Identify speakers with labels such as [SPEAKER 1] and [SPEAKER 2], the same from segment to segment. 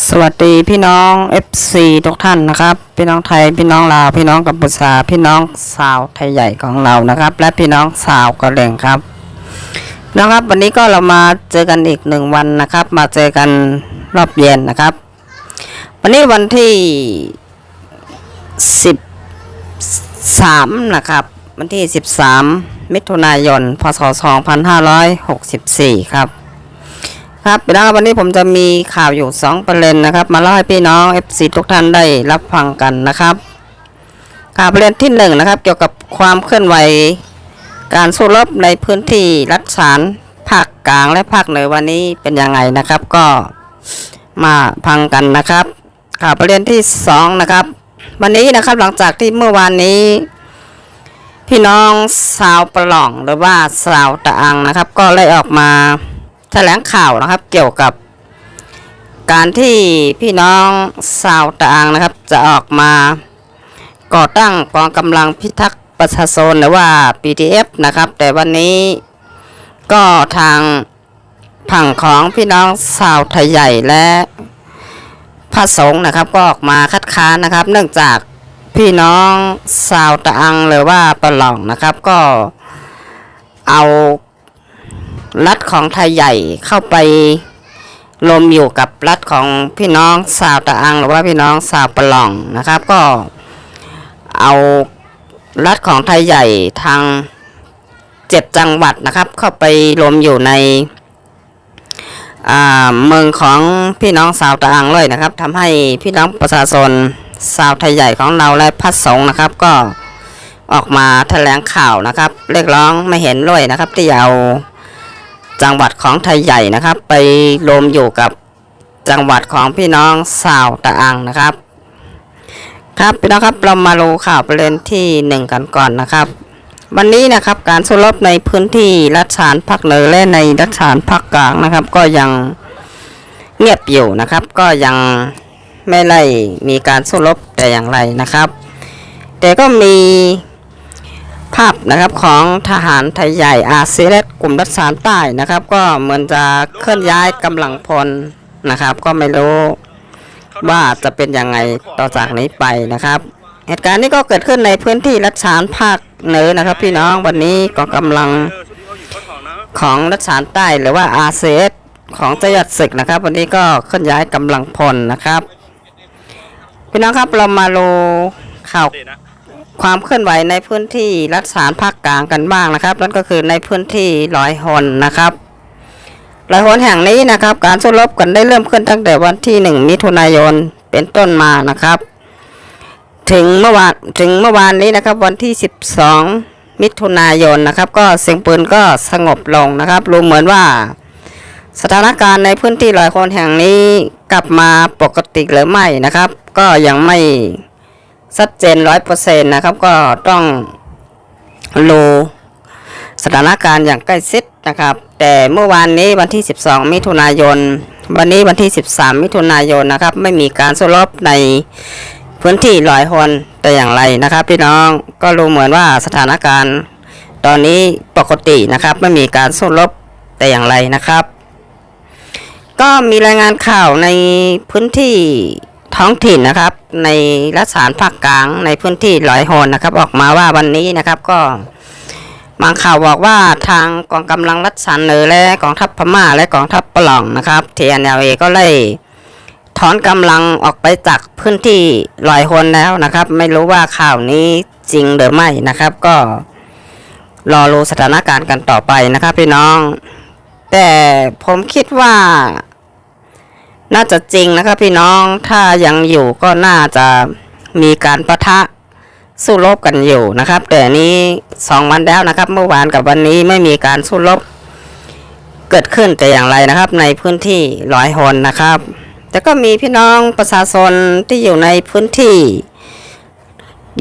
[SPEAKER 1] สวัสดีพี่น้อง FC ทุกท่านนะครับ พี่น้องไทยพี่น้องลาวพี่น้องกัมพูชาพี่น้องสาวไทยใหญ่ของเรานะครับ และพี่น้องสาวกะเล่งครับนะครับ วันนี้ก็เรามาเจอกันอีกหนึ่งวันนะครับ มาเจอกันรอบเย็นนะครับ วันนี้วันที่สิบสามนะครับ วันที่สิบสามมิถุนายน พศสองพันห้าร้อยหกสิบสี่ครับ ครับพี่น้องครับวันนี้ผมจะมีข่าวอยู่ 2 ประเด็นนะครับ มาเล่าให้พี่น้อง FC ทุกท่านได้รับฟังกันนะครับข่าวประเด็นที่1นงนะครับ เกี่ยวกับความเคลื่อนไหว การสู้รบในพื้นที่รัฐฉานภาคกลางและภาคเหนือวันนี้เป็นยังไงนะครับ ก็มาพังกันนะครับข่าวประเด็นที่ 2 นะครับ วันนี้นะครับหลังจากที่เมื่อวานนี้ พี่น้องสาวประหลองหรือว่าสาวตะอังนะครับ ก็เลยออกมา แถลงข่าวนะครับเกี่ยวกับการที่พี่น้องชาวตางนะครับจะออกมาก่อตั้งกองกำลังพิทักษ์ประชาชนหรือว่า PDF นะครับ แต่วันนี้ก็ทางผังของพี่น้องชาวไทยใหญ่และพระสงฆ์นะครับก็ออกมาคัดค้านนะครับ เนื่องจากพี่น้องชาวตางหรือว่าปะหลองนะครับ ก็เอา รัฐของไทยใหญ่เข้าไปรวมอยู่กับรัฐของพี่น้องสาวตะอังหรือว่าพี่น้องสาวปะหลองนะครับ ก็เอารัฐของไทยใหญ่ทางเจ็ดจังหวัดนะครับ เข้าไปรวมอยู่ในเมืองของพี่น้องสาวตะอังเลยนะครับทำให้พี่น้องประชาชนสาวไทยใหญ่ของเราและพระสงนะครับ ก็ออกมาแถลงข่าวนะครับ เรียกร้องไม่เห็นด้วยนะครับ ที่เอา จังหวัดของไทยใหญ่นะครับ ไปรวมอยู่กับจังหวัดของพี่น้องสาวตะอังนะครับ ครับพี่น้องครับเรามาดูข่าวประเด็นที่หนึ่งกันก่อนนะครับ วันนี้นะครับการสู้รบในพื้นที่รัฐฉานภาคเหนือและในรัฐฉานภาคกลางนะครับ ก็ยังเงียบอยู่นะครับ ก็ยังไม่ไล่มีการสู้รบแต่อย่างไรนะครับ แต่ก็มี ภาพนะครับของทหารไทยใหญ่อาเซียและกลุ่มรัฐสานใต้นะครับ ก็เหมือนจะเคลื่อนย้ายกำลังพลนะครับ ก็ไม่รู้ว่าจะเป็นยังไงต่อจากนี้ไปนะครับ เหตุการณ์นี้ก็เกิดขึ้นในพื้นที่รัฐสานภาคเหนือนะครับ พี่น้องวันนี้กองกำลังของรัฐสานใต้หรือว่าอาเซียของเจยัดศึกนะครับ วันนี้ก็เคลื่อนย้ายกำลังพลนะครับ พี่น้องครับเรามาดูข่าว ความเคลื่อนไหวในพื้นที่รัฐสารภาคกลางกันบ้างนะครับ นั่นก็คือในพื้นที่ลอยหนนะครับลอยหนแห่งนี้นะครับ การสู้รบกันได้เริ่มขึ้นตั้งแต่วันที่หนึ่งมิถุนายนเป็นต้นมานะครับ ถึงเมื่อวานถึงเมื่อวานนี้นะครับ วันที่สิบสองมิถุนายนนะครับ ก็เสียงปืนก็สงบลงนะครับรู้เหมือนว่า สถานการณ์ในพื้นที่ลอยคนแห่งนี้กลับมาปกติหรือไม่นะครับ ก็ยังไม่ ชัดเจนร้อยเปอร์เซ็นต์นะครับ ก็ต้องดูสถานการณ์อย่างใกล้ชิดนะครับ แต่เมื่อวานนี้วันที่ 12 มิถุนายน วันนี้วันที่ 13 มิถุนายนนะครับ ไม่มีการสู้รบในพื้นที่ลอยคนแต่อย่างไรนะครับ พี่น้องก็รู้เหมือนว่าสถานการณ์ ตอนนี้ปกตินะครับ ไม่มีการสู้รบแต่อย่างไรนะครับ ก็มีรายงานข่าวในพื้นที่ ท้องถิ่นนะครับ ในรัฐสารภาคกลางในพื้นที่ลอยโหนนะครับ ออกมาว่าวันนี้นะครับก็บางข่าวบอกว่าทางกองกำลังรัฐสารเหนือและกองทัพพม่าและกองทัพปะหลองนะครับ TNLA ก็เลยถอนกำลังออกไปจากพื้นที่ลอยโหนแล้วนะครับ ไม่รู้ว่าข่าวนี้จริงหรือไม่นะครับ ก็รอรู้สถานการณ์กันต่อไปนะครับพี่น้อง แต่ผมคิดว่า น่าจะจริงนะครับพี่น้องถ้ายังอยู่ก็น่าจะมีการประทะสู้รบกันอยู่นะครับ แต่นี้สองวันแล้วนะครับ เมื่อวานกับวันนี้ไม่มีการสู้รบเกิดขึ้นแต่อย่างไรนะครับ ในพื้นที่ร้อยหนนะครับ แต่ก็มีพี่น้องประชาชนที่อยู่ในพื้นที่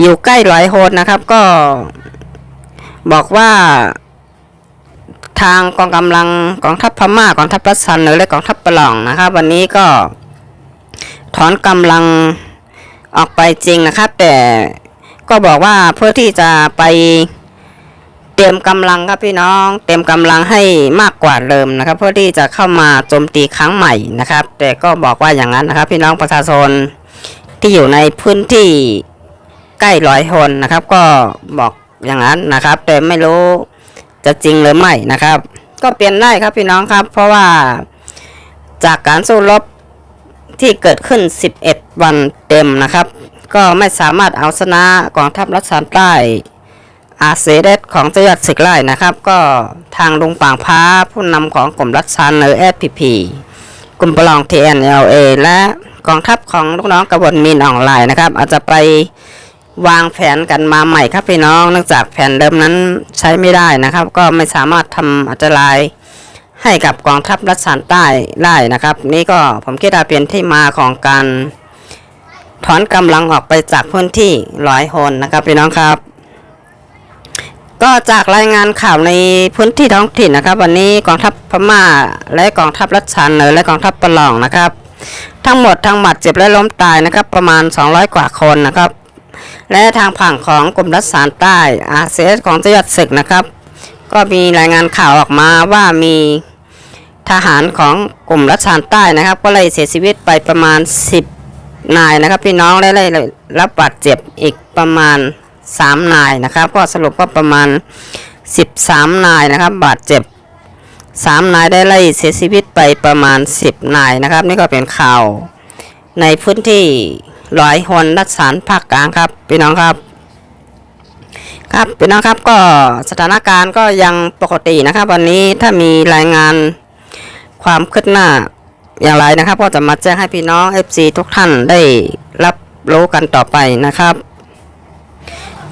[SPEAKER 1] อยู่ใกล้ร้อยหนนะครับ ก็บอกว่า ทางกองกำลังกองทัพพม่ากองทัพรัสเซียและกองทัพปะลองนะครับ วันนี้ก็ถอนกำลังออกไปจริงนะครับ แต่ก็บอกว่าเพื่อที่จะไปเตรียมกำลังครับพี่น้อง เตรียมกำลังให้มากกว่าเดิมนะครับ เพื่อที่จะเข้ามาโจมตีครั้งใหม่นะครับ แต่ก็บอกว่าอย่างนั้นนะครับ พี่น้องประชาชนที่อยู่ในพื้นที่ใกล้ร้อยคนนะครับ ก็บอกอย่างนั้นนะครับ แต่ไม่รู้ จะจริงหรือไม่นะครับ ก็เปลี่ยนได้ครับพี่น้องครับ เพราะว่าจากการสู้รบที่เกิดขึ้น 11 วันเต็มนะครับ ก็ไม่สามารถเอาชนะกองทัพรัสเซียใต้อาเซเดสของเจ้าหยัดศึกไล่นะครับ ก็ทางลุงปางพ้าผู้นำของกลุ่มรัสซานเนอร์เอสพีพีกลุ่มปลอง TNLA และกองทัพของลูกน้องกบฏมินออนไลน์นะครับ อาจจะไป วางแผนกันมาใหม่ครับพี่น้องเนื่องจากแผนเดิมนั้นใช้ไม่ได้นะครับ ก็ไม่สามารถทำอันตรายให้กับกองทัพรัสเซานใต้ได้นะครับ นี่ก็ผมคิดว่าเป็นที่มาของการถอนกำลังออกไปจากพื้นที่ร้อยคนนะครับพี่น้องครับ ก็จากรายงานข่าวในพื้นที่ท้องถิ่นนะครับ วันนี้กองทัพพม่า และกองทัพรัสเซียเหนือและกองทัพปะลองนะครับ ทั้งหมดทั้งหมัดเจ็บและล้มตายนะครับ ประมาณ 200 กว่าคนนะครับ และทางฝั่งของกลุ่มรัสเซียใต้อาเซียของเจ้าหยัดศึกนะครับ ก็มีรายงานข่าวออกมาว่ามีทหารของกลุ่มรัสเซียใต้นะครับ ก็เลยเสียชีวิตไปประมาณ 10 นายนะครับ พี่น้องและได้รับบาดเจ็บอีกประมาณ 3 นายนะครับ ก็สรุปก็ประมาณ 13 นายนะครับ บาดเจ็บ 3 นายได้ไล่เสียชีวิตไปประมาณ 10 นายนะครับ นี่ก็เป็นข่าวในพื้นที่ ร้อยหนรัฐสารภาคกลางครับพี่น้องครับ ครับพี่น้องครับก็สถานการณ์ก็ยังปกตินะครับ วันนี้ถ้ามีรายงานความคืบหน้าอย่างไรนะครับ ก็จะมาแจ้งให้พี่น้อง FC ทุกท่านได้รับรู้กันต่อไปนะครับ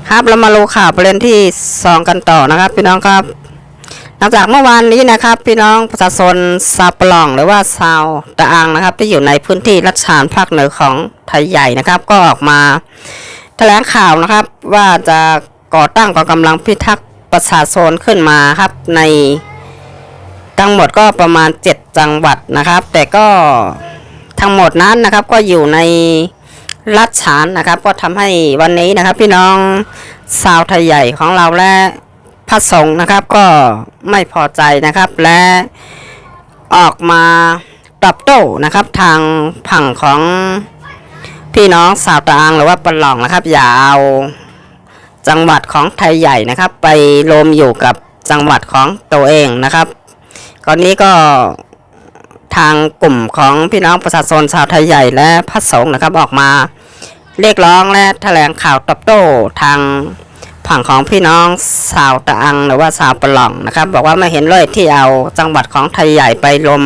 [SPEAKER 1] ครับเรามาดูข่าวประเด็นที่สองกันต่อนะครับ พี่น้องครับ หลังจากเมื่อวานนี้นะครับ พี่น้องประชาชนซาปลองหรือว่าซาวตะอังนะครับ ที่อยู่ในพื้นที่รัชานภาคเหนือของไทยใหญ่นะครับ ก็ออกมาแถลงข่าวนะครับ ว่าจะก่อตั้งกองกำลังพิทักษ์ประชาชนขึ้นมาครับ ในทั้งหมดก็ประมาณ 7 จังหวัดนะครับ แต่ก็ทั้งหมดนั้นนะครับก็อยู่ในรัฐฉานนะครับ ก็ทำให้วันนี้นะครับ พี่น้องชาวไทยใหญ่ของเราและ พระสงฆ์นะครับก็ไม่พอใจนะครับและออกมาตอบโต้นะครับ ทางผังของพี่น้องชาวตะอังหรือว่าปะหลองนะครับ อย่าเอาจังหวัดของไทยใหญ่นะครับ ไปรวมอยู่กับจังหวัดของตัวเองนะครับก่อนนี้ก็ทางกลุ่มของพี่น้องประชาชนชาวไทยใหญ่และพระสงฆ์นะครับออกมา เรียกร้องและแถลงข่าวตอบโต้ทาง ฝั่งของพี่น้องชาวตะอังหรือว่าชาวปะหลองนะครับ บอกว่าไม่เห็นเลยที่เอาจังหวัดของไทยใหญ่ไปรวม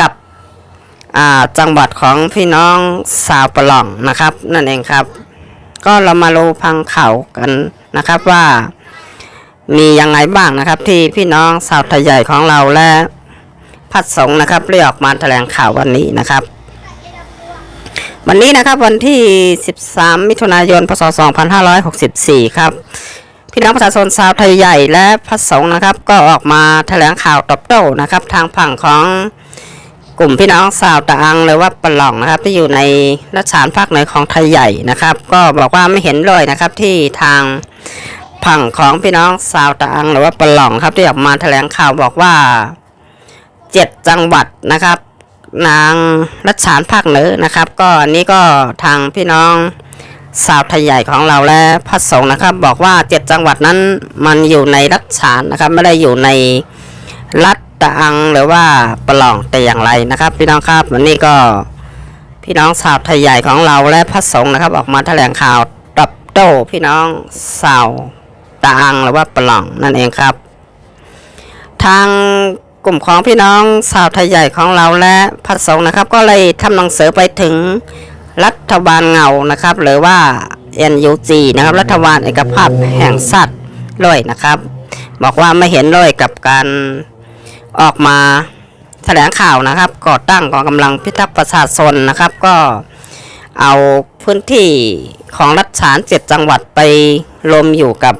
[SPEAKER 1] กับจังหวัดของพี่น้องชาวปะหลองนะครับ นั่นเองครับ ก็เรามาดูพังเข่ากันนะครับว่า มียังไงบ้างนะครับ ที่พี่น้องชาวไทยใหญ่ของเราและพัดสงนะครับเรียออกมาแถลงข่าววันนี้นะครับ วันนี้นะครับวันที่ 13 มิถุนายน พศ 2564 ครับ พี่น้องประชาชนชาวไทยใหญ่และพัดสงฆ์นะครับ ก็ออกมาแถลงข่าวตอบโต้นะครับ ทางฝั่งของกลุ่มพี่น้องชาวตะอังหรือว่าปะหล่องนะครับ ที่อยู่ในรัชานภาคเหนือของไทยใหญ่นะครับ ก็บอกว่าไม่เห็นเลยนะครับที่ทางฝั่งของพี่น้องชาวตะอังหรือว่าปะหล่องครับที่ออกมาแถลงข่าวบอกว่าเจ็ดจังหวัดนะครับ นางรัชานภาคเหนือนะครับ ก็อันนี้ก็ทางพี่น้องสาวไทยใหญ่ของเราและพระสงฆ์นะครับ บอกว่าเจ็ดจังหวัดนั้นมันอยู่ในรัชฉานนะครับ ไม่ได้อยู่ในรัฐตะอังหรือว่าปะหลองแต่อย่างไรนะครับ พี่น้องครับวันนี้ก็พี่น้องสาวไทยใหญ่ของเราและพระสงฆ์นะครับ ออกมาแถลงข่าวตอบโต้พี่น้องสาวตะอังหรือว่าปะหลองนั่นเองครับ ทาง กลุ่มของพี่น้องชาวไทยใหญ่ของเราและพระสงฆ์นะครับ ก็เลยทำหนังสือไปถึงรัฐบาลเงานะครับ หรือว่า NUG นะครับ รัฐบาลเอกภาพแห่งสัตว์เลยนะครับ บอกว่าไม่เห็นเลยกับการออกมาแถลงข่าวนะครับก่อตั้งกองกำลังพิทักษ์ประชาชนนะครับ ก็เอาพื้นที่ของรัฐฉานเจ็ดจังหวัดไปรวมอยู่กับ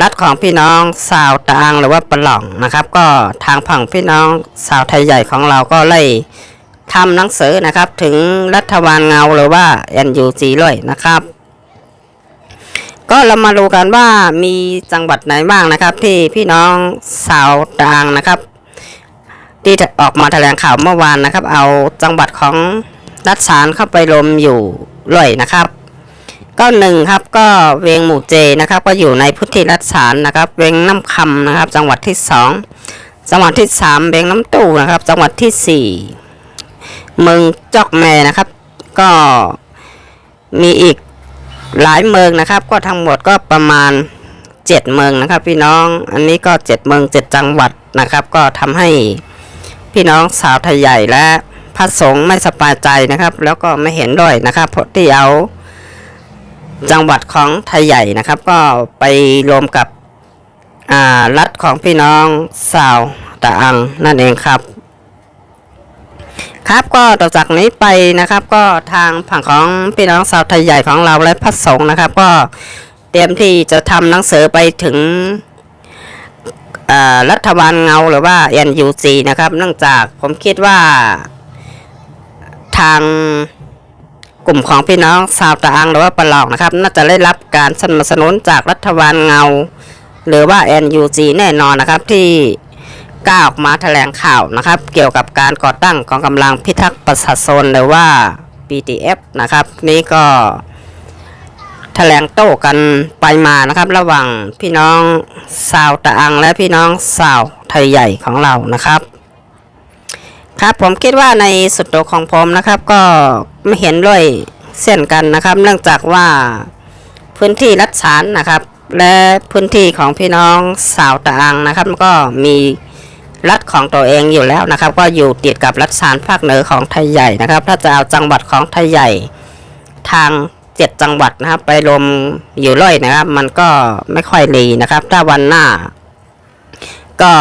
[SPEAKER 1] รัฐของพี่น้องชาวตะอังหรือว่าปะหล่องนะครับ ก็ทางฝั่งพี่น้องชาวไทยใหญ่ของเราก็เลยทำหนังสือนะครับถึงรัฐบาลเงาหรือว่า NUG เลยนะครับ ก็เรามาดูกันว่ามีจังหวัดไหนบ้างนะครับ ที่พี่น้องสาวตางนะครับ ที่ออกมาแถลงข่าวเมื่อวานนะครับ เอาจังหวัดของรัฐสารเข้าไปรวมอยู่เลยนะครับ ก็หนึ่งครับก็เวียงหมู่เจนะครับ ก็อยู่ในพุทธิรัฐสารนะครับ เวียงน้ำคำนะครับ จังหวัดที่สองจังหวัดที่สามเวียงน้ำตู้นะครับ จังหวัดที่สี่เมืองจอกแม่นะครับ ก็มีอีกหลายเมืองนะครับ ก็ทั้งหมดก็ประมาณเจ็ดเมืองนะครับ พี่น้องอันนี้ก็เจ็ดเมืองเจ็ดจังหวัดนะครับ ก็ทำให้พี่น้องสาวไทยใหญ่และพระสงฆ์ไม่สบายใจนะครับ แล้วก็ไม่เห็นด้วยนะครับเพราะที่เอา จังหวัดของไทยใหญ่นะครับ ก็ไปรวมกับรัฐของพี่น้องสาวตะอังนั่นเองครับ ครับก็ต่อจากนี้ไปนะครับ ก็ทางฝั่งของพี่น้องสาวไทยใหญ่ของเราและพระสงฆ์นะครับ ก็เตรียมที่จะทำหนังสือไปถึงรัฐบาลเงาหรือว่า NUG นะครับ เนื่องจากผมคิดว่าทาง กลุ่มของพี่น้องชาวตะอังหรือว่าปะหลอกนะครับ น่าจะได้รับการสนับสนุนจากรัฐบาลเงา หรือว่า NUG แน่นอนนะครับที่กล้าออกมาแถลงข่าวนะครับ เกี่ยวกับการก่อตั้งกองกำลังพิทักษ์ประชาชนหรือว่า BTF นะครับ นี่ก็แถลงโต้กันไปมานะครับ ระหว่างพี่น้องชาวตะอังและพี่น้องชาวไทยใหญ่ของเรานะครับ ครับผมคิดว่าในสุดโตของผมนะครับ ก็ไม่เห็นด้วยเส้นกันนะครับ เนื่องจากว่าพื้นที่รัฐฉานนะครับ และพื้นที่ของพี่น้องสาวตะอังนะครับก็มีรัฐของตัวเองอยู่แล้วนะครับ ก็อยู่ติดกับรัฐฉานภาคเหนือของไทยใหญ่นะครับ ถ้าจะเอาจังหวัดของไทยใหญ่ ทางเจ็ดจังหวัดนะครับ ไปรวมอยู่เลยนะครับ มันก็ไม่ค่อยดีนะครับ ถ้าวันหน้า ก็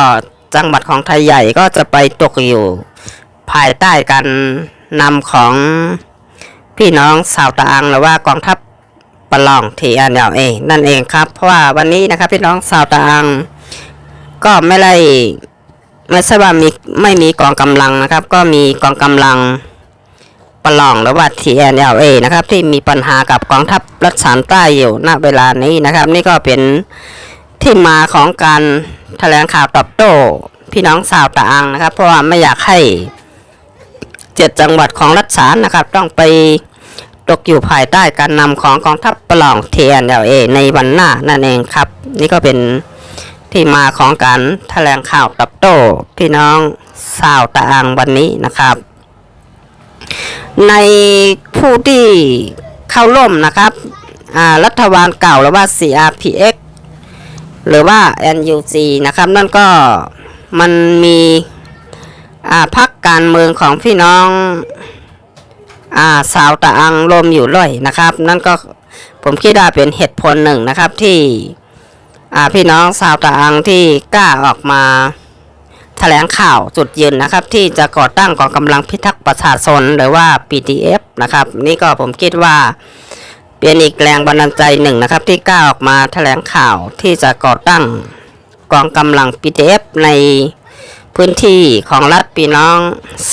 [SPEAKER 1] จังหวัดของไทยใหญ่ก็จะไปตกอยู่ ภายใต้การนำของพี่น้องสาวตะอังหรือว่ากองทัพปลองทีอันเดียวเองนั่นเองครับ เพราะว่าวันนี้นะครับพี่น้องสาวตะอัง ก็ไม่ได้ไม่ใช่ว่ามีไม่มีกองกำลังนะครับ ก็มีกองกำลังปลองหรือว่า TNLA นะครับ ที่มีปัญหากับกองทัพรัฐสานใต้อยู่ณเวลานี้นะครับ นี่ก็เป็นที่มาของการแถลงข่าวตอบโต้พี่น้องสาวตะอังนะครับ เพราะว่าไม่อยากให้ เจ็ดจังหวัดของรัฐสารนะครับ ต้องไปตกอยู่ภายใต้การนำของกองทัพปลองเทียนเอในวันหน้านั่นเองครับ นี่ก็เป็นที่มาของการแถลงข่าวตอบโต้พี่น้องสาวตะอังวันนี้นะครับ ในผู้ที่เข้าร่วมนะครับอ่ารัฐบาลเก่าหรือว่า CRPX หรือว่า NUG นะครับ นั่นก็มันมี พักการเมืองของพี่น้องอาสาวตะอังรมอยู่ด้วยนะครับ นั่นก็ผมคิดว่าเป็นเหตุผลหนึ่งนะครับที่อาพี่น้องสาวตะอังที่กล้าออกมาแถลงข่าวจุดยืนนะครับ ที่จะก่อตั้งกองกำลังพิทักษ์ประชาชนหรือว่า PTF นะครับ นี่ก็ผมคิดว่าเป็นอีกแรงบันดาลใจหนึ่งนะครับ ที่กล้าออกมาแถลงข่าวที่จะก่อตั้งกองกำลัง PTF ใน พื้นที่ของรัฐพี่น้อง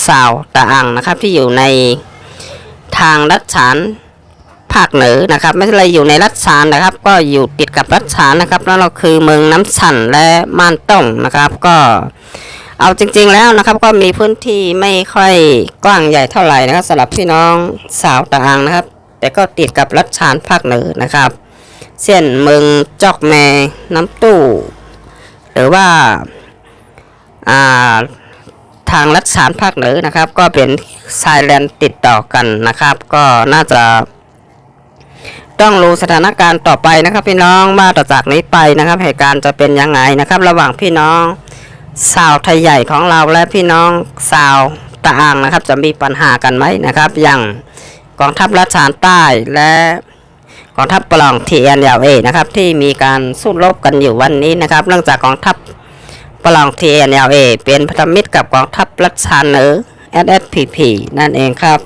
[SPEAKER 1] สาวตะอังนะครับ ที่อยู่ในทางรัฐฉานภาคเหนือนะครับ ไม่ใช่อยู่ในรัฐฉานนะครับ ก็อยู่ติดกับรัฐฉานนะครับ แล้วเราคือเมืองน้ำฉันและม่านต้งนะครับ ก็เอาจริง ๆแล้วนะครับ ก็มีพื้นที่ไม่ค่อยกว้างใหญ่เท่าไหร่นะครับสำหรับพี่น้องสาวตะอังนะครับ แต่ก็ติดกับรัฐฉานภาคเหนือนะครับเช่นเมืองจอกแมน้ำตู้ หรือว่า ทางรัฐสารภาคเหนือนะครับ ก็เป็นชายแลนติดต่อกันนะครับ ก็น่าจะต้องรู้สถานการณ์ต่อไปนะครับพี่น้องว่าต่อจากนี้ไปนะครับเหตุการณ์จะเป็นยังไงนะครับ ระหว่างพี่น้องสาวไทยใหญ่ของเราและพี่น้องสาวตะอังนะครับ จะมีปัญหากันไหมนะครับ อย่างกองทัพรัฐสารใต้และกองทัพปล่องทีเอ็นเอนะครับ ที่มีการสู้รบกันอยู่วันนี้นะครับเนื่องจากกองทัพ ปลอง TNLA เป็นพันธมิตรกับกองทัพรัชชาเนอร์ SSPP นั่นเองครับ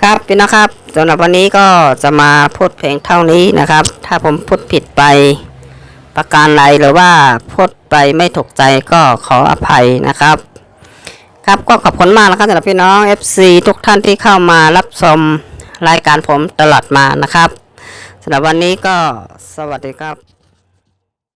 [SPEAKER 1] ครับพี่นะครับสำหรับวันนี้ก็จะมาพูดเพลงเท่านี้นะครับ ถ้าผมพูดผิดไปประการใดหรือว่าพูดไปไม่ถูกใจก็ขออภัยนะครับ ครับก็ขอบคุณมากนะครับสำหรับพี่น้อง FC ทุกท่านที่เข้ามารับชมรายการผมตลอดมานะครับสำหรับวันนี้ก็สวัสดีครับ